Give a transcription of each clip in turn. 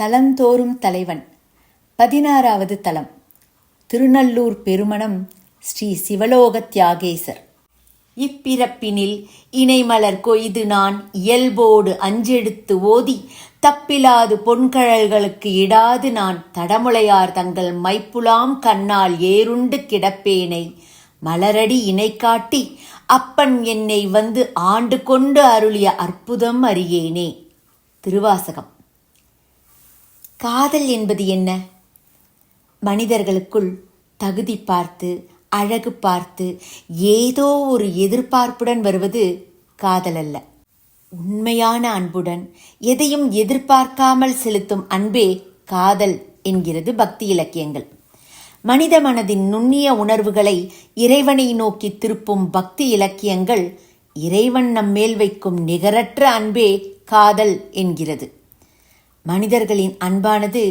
தலந்தோறும் தலைவன். பதினாறாவது தலம். திருநல்லூர் பெருமணம் ஸ்ரீ சிவலோக தியாகேசர். இப்பிறப்பினில் இணைமலர் கொய்து நான் இயல்போடு அஞ்செடுத்து ஓதி தப்பிலாது பொன்கழல்களுக்கு இடாது நான் தடமுலையார் தங்கள் மைப்புலாம் கண்ணால் ஏறுண்டு கிடப்பேனை. மலரடி இணை காட்டி அப்பன் என்னை வந்து ஆண்டு கொண்டு அருளிய அற்புதம் அறியேனே. திருவாசகம். காதல் என்பது என்ன? மனிதர்களுக்குள் தகுதி பார்த்து அழகு பார்த்து ஏதோ ஒரு எதிர்பார்ப்புடன் வருவது காதல் அல்ல. உண்மையான அன்புடன் எதையும் எதிர்பார்க்காமல் செலுத்தும் அன்பே காதல் என்கிறது பக்தி இலக்கியங்கள். மனித மனதின் நுண்ணிய உணர்வுகளை இறைவனை நோக்கி திருப்பும் பக்தி இலக்கியங்கள் இறைவன் நம்மேல் வைக்கும் நிகரற்ற அன்பே காதல் என்கிறது. மனிதர்களின் அன்பானது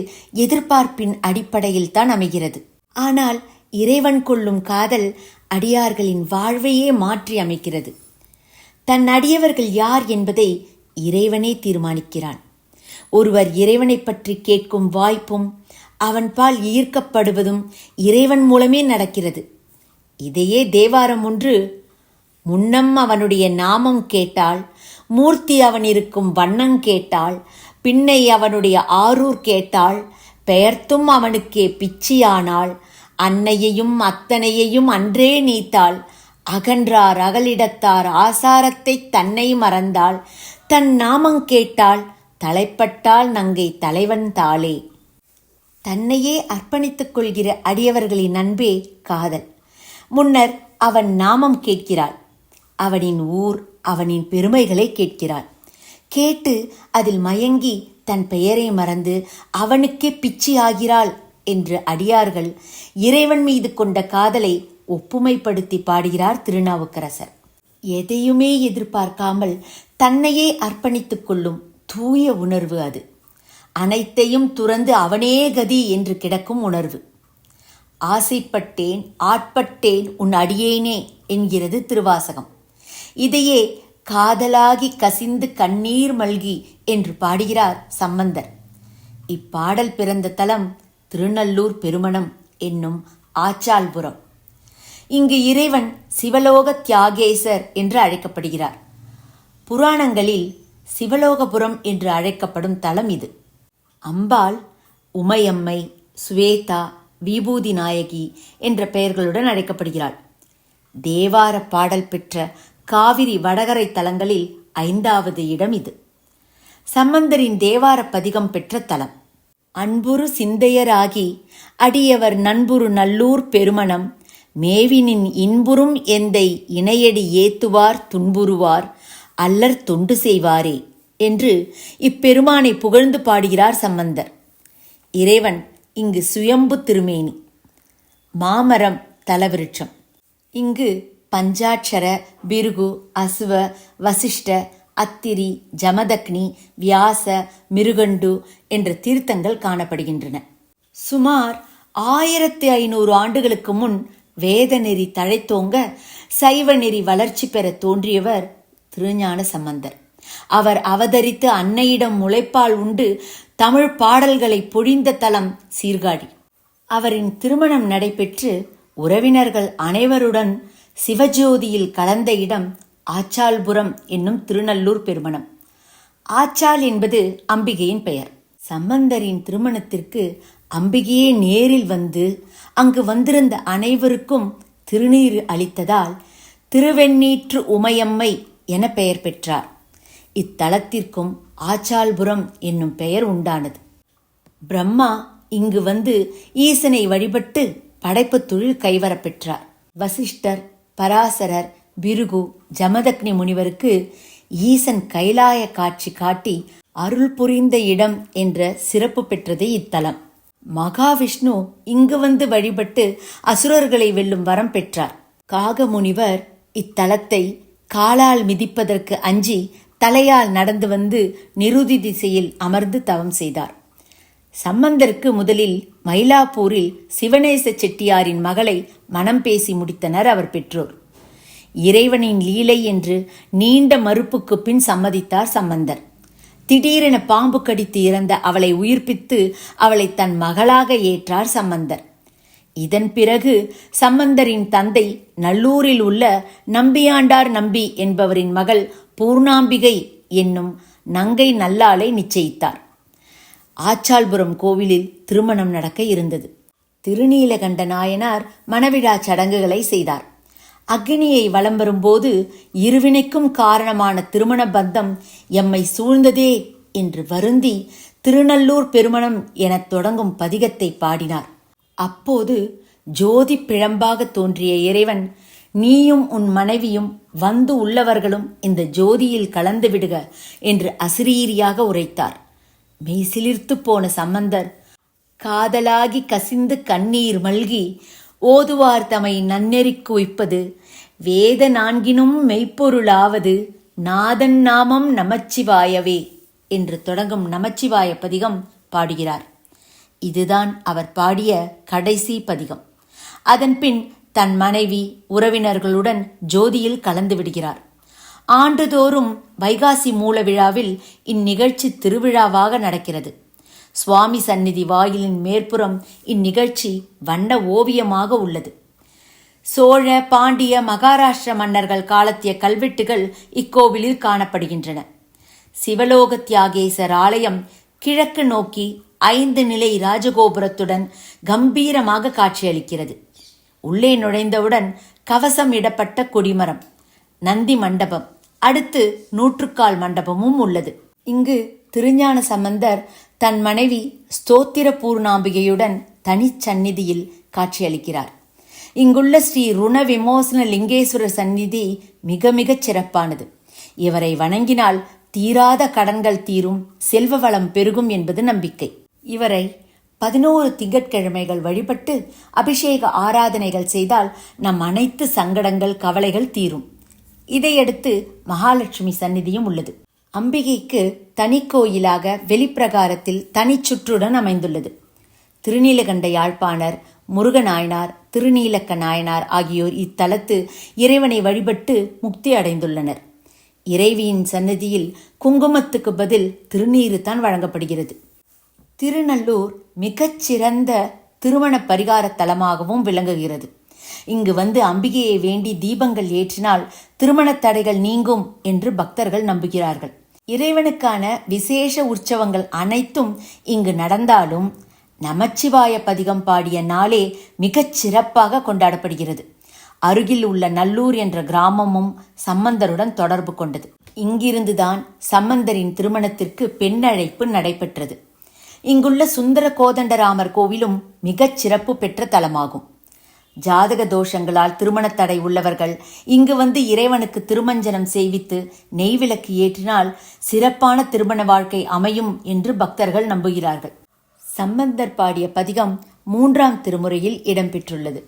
எதிர்பார்ப்பின் அடிப்படையில் தான் அமைகிறது. ஆனால் இறைவன் கொள்ளும் காதல் அடியார்களின் வாழ்வையே மாற்றி அமைக்கிறது. தன் அடியவர்கள் யார் என்பதை இறைவனே தீர்மானிக்கிறான். ஒருவர் இறைவனை பற்றி கேட்கும் வாய்ப்பும் அவன்பால் ஈர்க்கப்படுவதும் இறைவன் மூலமே நடக்கிறது. இதையே தேவாரம் ஒன்று முன்னம் அவனுடைய நாமம் கேட்டால் மூர்த்தி அவன் இருக்கும் வண்ணம் கேட்டால் பின்னை அவனுடைய ஆரூர் கேட்டாள் பெயர்த்தும் அவனுக்கே பிச்சியானாள் அன்னையையும் அத்தனையையும் அன்றே நீத்தாள். அகன்றார் அகலிடத்தார் ஆசாரத்தை தன்னை மறந்தாள். தன் நாமம் கேட்டாள் தலைப்பட்டால் நங்கை தலைவன் தாளே. தன்னையே அர்ப்பணித்துக் கொள்கிற அடியவர்களின் அன்பே காதல். முன்னர் அவன் நாமம் கேட்கிறாள். அவனின் ஊர் அவனின் பெருமைகளை கேட்கிறாள். கேட்டு அதில் மயங்கி தன் பெயரை மறந்து அவனுக்கே பிச்சி ஆகிறாள் என்று அடியார்கள் இறைவன் மீது கொண்ட காதலை ஒப்புமைப்படுத்தி பாடுகிறார் திருநாவுக்கரசர். எதையுமே எதிர்பார்க்காமல் தன்னையே அர்ப்பணித்துக் கொள்ளும் தூய உணர்வு அது. அனைத்தையும் துறந்து அவனே கதி என்று கிடக்கும் உணர்வு. ஆசைப்பட்டேன் ஆட்பட்டேன் உன் அடியேனே என்கிறது திருவாசகம். இதையே காதலாகி கசிந்து கண்ணீர் மல்கி என்று பாடுகிறார் சம்பந்தர். இப்பாடல் பிறந்த தலம் திருநல்லூர் பெருமணம் என்னும் ஆச்சால்புரம். இங்கு இறைவன் சிவலோக தியாகேசர் என்று அழைக்கப்படுகிறார். புராணங்களில் சிவலோகபுரம் என்று அழைக்கப்படும் தலம் இது. அம்பாள் உமையம்மை சுவேதா விபூதி நாயகி என்ற பெயர்களுடன் அழைக்கப்படுகிறாள். தேவார பாடல் பெற்ற காவிரி வடகரை தலங்களில் ஐந்தாவது இடம் இது. சம்பந்தரின் தேவார பதிகம் பெற்ற தலம். அன்புரு சிந்தையராகி அடியவர் நண்புரு நல்லூர் பெருமணம் மேவினின் இன்புறும் எந்தை இணையடி ஏத்துவார் துன்புறுவார் அல்லர் தொண்டு செய்வாரே என்று இப்பெருமானை புகழ்ந்து பாடுகிறார் சம்பந்தர். இறைவன் இங்கு சுயம்பு திருமேனி. மாமரம் தலவிருட்சம். இங்கு பஞ்சாட்சர பிருகு அசுவ வசிஷ்ட அத்திரி ஜமதக்னி வியாச மிருகண்டு என்ற தீர்த்தங்கள் காணப்படுகின்றன. சுமார் ஆயிரத்தி ஐநூறு ஆண்டுகளுக்கு முன் வேத நெறி தழைத்தோங்க சைவ நெறி வளர்ச்சி பெற தோன்றியவர் திருஞான சம்பந்தர். அவர் அவதரித்து அன்னையிடம் முளைப்பால் உண்டு தமிழ் பாடல்களை பொழிந்த தலம் சீர்காழி. அவரின் திருமணம் நடைபெற்று உறவினர்கள் அனைவருடன் சிவஜோதியில் கலந்த இடம் ஆச்சால்புரம் என்னும் திருநல்லூர் பெருமணம். ஆச்சால் என்பது அம்பிகையின் பெயர். சம்பந்தரின் திருமணத்திற்கு அம்பிகையே நேரில் வந்து அங்கு வந்திருந்த அனைவருக்கும் திருநீர் அளித்ததால் திருவெண்ணீற்று உமையம்மை என பெயர் பெற்றார். இத்தலத்திற்கும் ஆச்சால்புரம் என்னும் பெயர் உண்டானது. பிரம்மா இங்கு வந்து ஈசனை வழிபட்டு படைப்பு தொழில் கைவரப்பெற்றார் வசிஷ்டர் பராசரர் பிருகு ஜமதக்னி முனிவருக்கு ஈசன் கைலாய காட்சி காட்டி அருள் புரிந்த இடம் என்ற சிறப்பு பெற்றது இத்தலம். மகாவிஷ்ணு இங்கு வந்து வழிபட்டு அசுரர்களை வெல்லும் வரம் பெற்றார். காகமுனிவர் இத்தலத்தை காலால் மிதிப்பதற்கு அஞ்சி தலையால் நடந்து வந்து நிருதி திசையில் அமர்ந்து தவம் செய்தார். சம்பந்தருக்கு முதலில் மயிலாப்பூரில் சிவநேச செட்டியாரின் மகளை மனம் பேசி முடித்தனர் அவர் பெற்றோர். இறைவனின் லீலை என்று நீண்ட மறுப்புக்கு பின் சம்மதித்தார் சம்பந்தர். திடீரென பாம்பு கடித்து இறந்த அவளை உயிர்ப்பித்து அவளை தன் மகளாக ஏற்றார் சம்பந்தர். இதன் பிறகு சம்பந்தரின் தந்தை நல்லூரில் உள்ள நம்பியாண்டார் நம்பி என்பவரின் மகள் பூர்ணாம்பிகை என்னும் நங்கை நல்லாளை நிச்சயித்தார். ஆச்சாள்புரம் கோவிலில் திருமணம் நடக்க இருந்தது. திருநீலகண்ட நாயனார் மணவிழா சடங்குகளை செய்தார். அக்னியை வலம் வரும்போது இருவினைக்கும் காரணமான திருமண பந்தம் எம்மை சூழ்ந்ததே என்று வருந்தி திருநல்லூர் பெருமணம் எனத் தொடங்கும் பதிகத்தை பாடினார். அப்போது ஜோதி பிழம்பாக தோன்றிய இறைவன் நீயும் உன் மனைவியும் வந்து உள்ளவர்களும் இந்த ஜோதியில் கலந்து விடுக என்று அசிரீரியாக உரைத்தார். மெய்சிலிர்த்து போன சம்பந்தர். காதலாகி கசிந்து கண்ணீர் மல்கி ஓதுவார் தமை நன்னெறிக்கு உய்ப்பது. வேத நான்கினும் மெய்ப்பொருளாவது நாதன் நாமம் நமச்சிவாயவே என்று தொடங்கும் நமச்சிவாய பதிகம் பாடுகிறார். இதுதான் அவர் பாடிய கடைசி பதிகம். அதன்பின் தன் மனைவி உறவினர்களுடன் ஜோதியில் கலந்து விடுகிறார். ஆண்டுதோறும் வைகாசி மூல விழாவில் இந்நிகழ்ச்சி திருவிழாவாக நடக்கிறது. சுவாமி சந்நிதி வாயிலின் மேற்புறம் இந்நிகழ்ச்சி வண்ண ஓவியமாக உள்ளது. சோழ பாண்டிய மகாராஷ்டிர மன்னர்கள் காலத்திய கல்வெட்டுகள் இக்கோவிலில் காணப்படுகின்றன. சிவலோக தியாகேசர் ஆலயம் கிழக்கு நோக்கி ஐந்து நிலை ராஜகோபுரத்துடன் கம்பீரமாக காட்சியளிக்கிறது. உள்ளே நுழைந்தவுடன் கவசம் இடப்பட்ட கொடிமரம் நந்தி மண்டபம் அடுத்து நூற்றுக்கால் மண்டபமும் உள்ளது. இங்கு திருஞான சம்பந்தர் தன் மனைவி ஸ்தோத்திர பூர்ணாம்பிகையுடன் தனிச்சந்நிதியில் காட்சியளிக்கிறார். இங்குள்ள ஸ்ரீ ருண விமோசன லிங்கேஸ்வரர் சந்நிதி மிக மிகச் சிறப்பானது. இவரை வணங்கினால் தீராத கடன்கள் தீரும் செல்வ வளம் பெருகும் என்பது நம்பிக்கை. இவரை பதினோரு திங்கட்கிழமைகள் வழிபட்டு அபிஷேக ஆராதனைகள் செய்தால் நம் அனைத்து சங்கடங்கள் கவலைகள் தீரும். இதையடுத்து மகாலட்சுமி சந்நிதியும் உள்ளது. அம்பிகைக்கு தனி கோயிலாக வெளிப்பிரகாரத்தில் தனிச்சுற்றுடன் அமைந்துள்ளது. திருநீலகண்ட யாழ்ப்பாணர் முருகநாயனார் திருநீலக்க நாயனார் ஆகியோர் இத்தலத்து இறைவனை வழிபட்டு முக்தி அடைந்துள்ளனர். இறைவியின் சன்னதியில் குங்குமத்துக்கு பதில் திருநீரு தான் வழங்கப்படுகிறது. திருநல்லூர் மிகச்சிறந்த திருமண பரிகார தலமாகவும் விளங்குகிறது. இங்கு வந்து அம்பிகையை வேண்டி தீபங்கள் ஏற்றினால் திருமணத் தடைகள் நீங்கும் என்று பக்தர்கள் நம்புகிறார்கள். இறைவனுக்கான விசேஷ உற்சவங்கள் அனைத்தும் இங்கு நடந்தாலும் நமச்சிவாய பதிகம் பாடிய நாளே மிகச் சிறப்பாக கொண்டாடப்படுகிறது. அருகில் உள்ள நல்லூர் என்ற கிராமமும் சம்பந்தருடன் தொடர்பு கொண்டது. இங்கிருந்துதான் சம்பந்தரின் திருமணத்திற்கு பெண்ணழைப்பு நடைபெற்றது. இங்குள்ள சுந்தர கோதண்டராமர் கோவிலும் மிகச் சிறப்பு பெற்ற தலமாகும். ஜாதக தோஷங்களால் திருமணத் தடை உள்ளவர்கள் இங்கு வந்து இறைவனுக்கு திருமஞ்சனம் செய்வித்து நெய்விளக்கு ஏற்றினால் சிறப்பான திருமண வாழ்க்கை அமையும் என்று பக்தர்கள் நம்புகிறார்கள். சம்பந்தர் பாடிய பதிகம் மூன்றாம் திருமுறையில் இடம்பெற்றுள்ளது.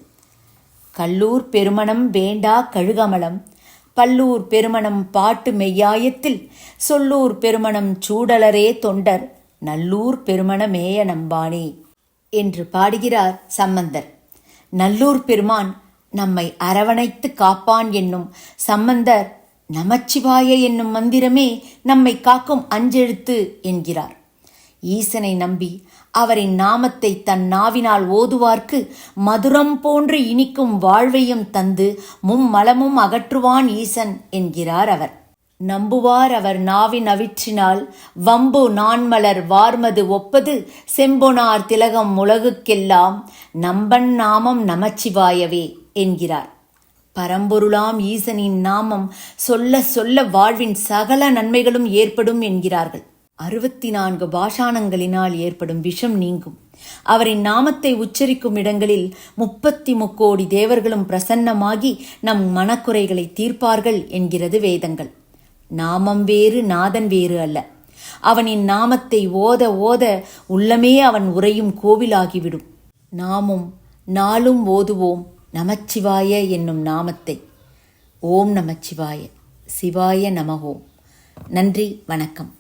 கல்லூர் பெருமணம் வேண்டா கழுகமலம் பல்லூர் பெருமணம் பாட்டு மெய்யாயத்தில் சொல்லூர் பெருமணம் சூடலரே தொண்டர் நல்லூர் பெருமண மேய நம்பானே என்று பாடுகிறார் சம்பந்தர். நல்லூர் பெருமான் நம்மை அரவணைத்து காப்பான் என்னும் சம்பந்தர் நமச்சிவாய என்னும் மந்திரமே நம்மை காக்கும் அஞ்செழுத்து என்கிறார். ஈசனை நம்பி அவரின் நாமத்தை தன் நாவினால் ஓதுவார்க்கு மதுரம் போன்று இனிக்கும் வாழ்வையும் தந்து மும்மலமும் அகற்றுவான் ஈசன் என்கிறார் அவர். நம்புவார் அவர் நாவின் அவிற்றினால் வம்பு நான்மலர் வார்மது ஒப்பது செம்பொனார் திலகம் உலகுக்கெல்லாம். நம்பன் நாமம் நமச்சிவாயவே என்கிறார். பரம்பொருளாம் ஈசனின் நாமம் சொல்ல சொல்ல வாழ்வின் சகல நன்மைகளும் ஏற்படும் என்கிறார்கள். அறுபத்தி நான்கு பாஷாணங்களினால் ஏற்படும் விஷம் நீங்கும். அவரின் நாமத்தை உச்சரிக்கும் இடங்களில் முப்பத்தி முக்கோடி தேவர்களும் பிரசன்னமாகி நம் மனக்குறைகளை தீர்ப்பார்கள் என்கிறது வேதங்கள். நாமம் வேறு நாதன் வேறு அல்ல. அவனின் நாமத்தை ஓத ஓத உள்ளமே அவன் உறையும் கோவிலாகிவிடும். நாமும் நாளும் ஓதுவோம் நமச்சிவாய என்னும் நாமத்தை. ஓம் நமச்சிவாய. சிவாய நமகோம் நன்றி வணக்கம்.